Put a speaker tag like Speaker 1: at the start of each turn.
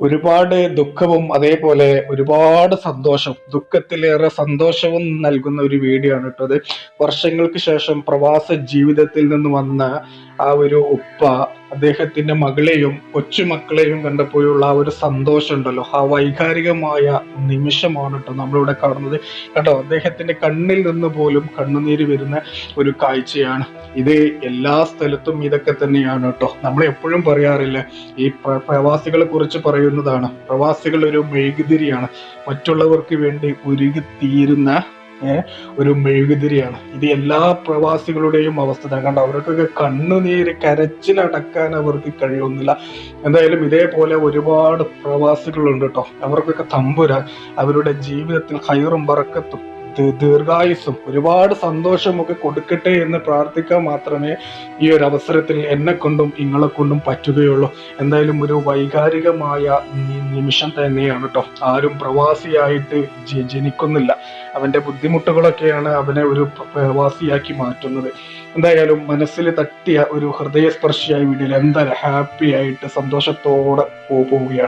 Speaker 1: ഒരുപാട് ദുഃഖവും അതേപോലെ ഒരുപാട് സന്തോഷം ദുഃഖത്തിലേറെ സന്തോഷവും നൽകുന്ന ഒരു വീഡിയോ ആണ് കേട്ടോ അത്. വർഷങ്ങൾക്ക് ശേഷം പ്രവാസ ജീവിതത്തിൽ നിന്ന് വന്ന ആ ഒരു ഉപ്പ അദ്ദേഹത്തിന്റെ മകളെയും കൊച്ചുമക്കളെയും കണ്ടപ്പോഴുള്ള ആ ഒരു സന്തോഷം ഉണ്ടല്ലോ. ആ വൈകാരികമായ നിമിഷമാണ് കേട്ടോ നമ്മളിവിടെ കാണുന്നത്. കേട്ടോ അദ്ദേഹത്തിന്റെ കണ്ണിൽ നിന്ന് പോലും കണ്ണുനീര് വരുന്ന ഒരു കാഴ്ചയാണ്. ഇത് എല്ലാ സ്ഥലത്തും ഇതൊക്കെ തന്നെയാണ് കേട്ടോ. നമ്മൾ എപ്പോഴും പറയാറില്ല ഈ പ്രവാസികളെ കുറിച്ച് പറയുന്നതാണ്. പ്രവാസികൾ ഒരു മെഴുകുതിരിയാണ്. മറ്റുള്ളവർക്ക് വേണ്ടി ഉരുകി തീരുന്ന ഏ, ഒരു മെഴുകുതിരിയാണ്. ഇത് എല്ലാ പ്രവാസികളുടെയും അവസ്ഥ. തന്നെ കണ്ടോ അവർക്കൊക്കെ കണ്ണുനീര് കരച്ചിലടക്കാൻ അവർക്ക് കഴിയുന്നില്ല. എന്തായാലും ഇതേപോലെ ഒരുപാട് പ്രവാസികളുണ്ട് കേട്ടോ. അവർക്കൊക്കെ തമ്പുരാൻ അവരുടെ ജീവിതത്തിൽ ഹൈറും ബറക്കത്തും ദീ- ദീർഘായുസ്സും ഒരുപാട് സന്തോഷമൊക്കെ കൊടുക്കട്ടെ എന്ന് പ്രാർത്ഥിക്കാൻ മാത്രമേ ഈ ഒരു അവസരത്തിൽ എന്നെ കൊണ്ടും നിങ്ങളെ കൊണ്ടും പറ്റുകയുള്ളൂ. എന്തായാലും ഒരു വൈകാരികമായ നിമിഷം തന്നെയാണ് കേട്ടോ ആരും പ്രവാസിയായിട്ട് ജനിക്കുന്നില്ല. അവന്റെ ബുദ്ധിമുട്ടുകളൊക്കെയാണ് അവനെ ഒരു പ്രവാസിയാക്കി മാറ്റുന്നത്. എന്തായാലും മനസ്സിൽ തട്ടിയ ഒരു ഹൃദയസ്പർശിയായ വീഡിയോയിൽ എന്തായാലും ഹാപ്പി ആയിട്ട് സന്തോഷത്തോടെ പോവുകയാണ്.